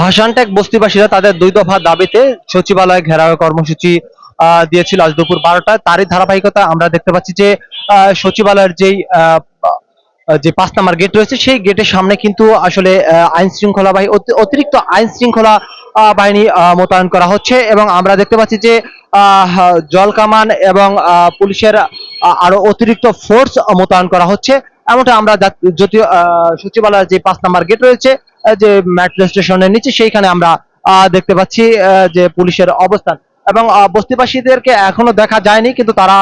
ভাষানটেক বস্তিবাসীরা তাদের দুই দফা দাবিতে সচিবালয় ঘেরাও কর্মসূচি দিয়েছিল আজ দুপুর বারোটায়। তারই ধারাবাহিকতা আমরা দেখতে পাচ্ছি যে সচিবালয়ের যেই যে পাঁচ নাম্বার গেট রয়েছে, সেই গেটের সামনে কিন্তু আসলে আইন শৃঙ্খলা বাহিনী অতিরিক্ত আইন শৃঙ্খলা বাহিনী মোতায়েন করা হচ্ছে এবং আমরা দেখতে পাচ্ছি যে জল কামান এবং পুলিশের আরও অতিরিক্ত ফোর্স মোতায়েন করা হচ্ছে। এমনটা আমরা যদিও সচিবালয়ের যে পাঁচ নাম্বার গেট রয়েছে যে মেট্রো স্টেশনের নিচে, সেইখানে আমরা দেখতে পাচ্ছি যে পুলিশের অবস্থান। এবং বস্তিবাসীদেরকে এখনও দেখা যায়নি, কিন্তু তারা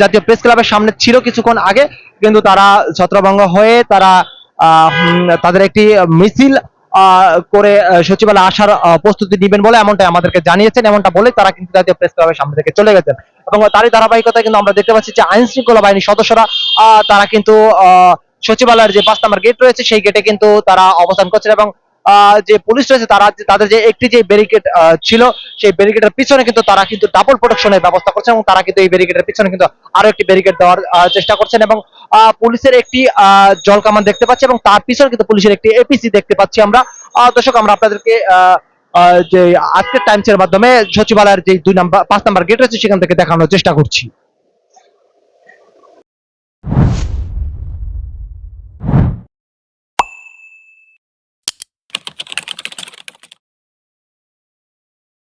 জাতীয় প্রেস ক্লাবের সামনে ছিল কিছুক্ষণ আগে, কিন্তু তারা ছত্রভঙ্গ হয়ে তারা তাদের একটি মিছিল করে সচিবালয় আসার প্রস্তুতি নেবেন বলে এমনটাই আমাদেরকে জানিয়েছেন, এমনটা বলে তারা কিন্তু জাতীয় প্রেস ক্লাবের সামনে থেকে চলে গেছেন। এবং তারই ধারাবাহিকতায় কিন্তু আমরা দেখতে পাচ্ছি যে আইন শৃঙ্খলা বাহিনীর সদস্যরা তারা কিন্তু সচিবালয়ের যে পাঁচ নম্বর গেট রয়েছে, সেই গেটে কিন্তু তারা অবস্থান করছেন এবং যে পুলিশ রয়েছে, তারা তাদের যে একটি যে ব্যারিকেড ছিল, সেই ব্যারিকেডের পিছনে কিন্তু তারা কিন্তু ডাবল প্রোটেকশনের ব্যবস্থা করছেন এবং তারা কিন্তু এই ব্যারিকেডের পিছনে কিন্তু আরও একটি ব্যারিকেড দেওয়ার চেষ্টা করছেন এবং পুলিশের একটি জল কামান দেখতে পাচ্ছি এবং তার পিছনে কিন্তু পুলিশের একটি এপিসি দেখতে পাচ্ছি আমরা। দর্শক, আমরা আপনাদেরকে যে আজকের টাইমসের মাধ্যমে সচিবালয়ের যে দুই নাম্বার, পাঁচ নাম্বার গেট রয়েছে, সেখান থেকে দেখানোর চেষ্টা করছি।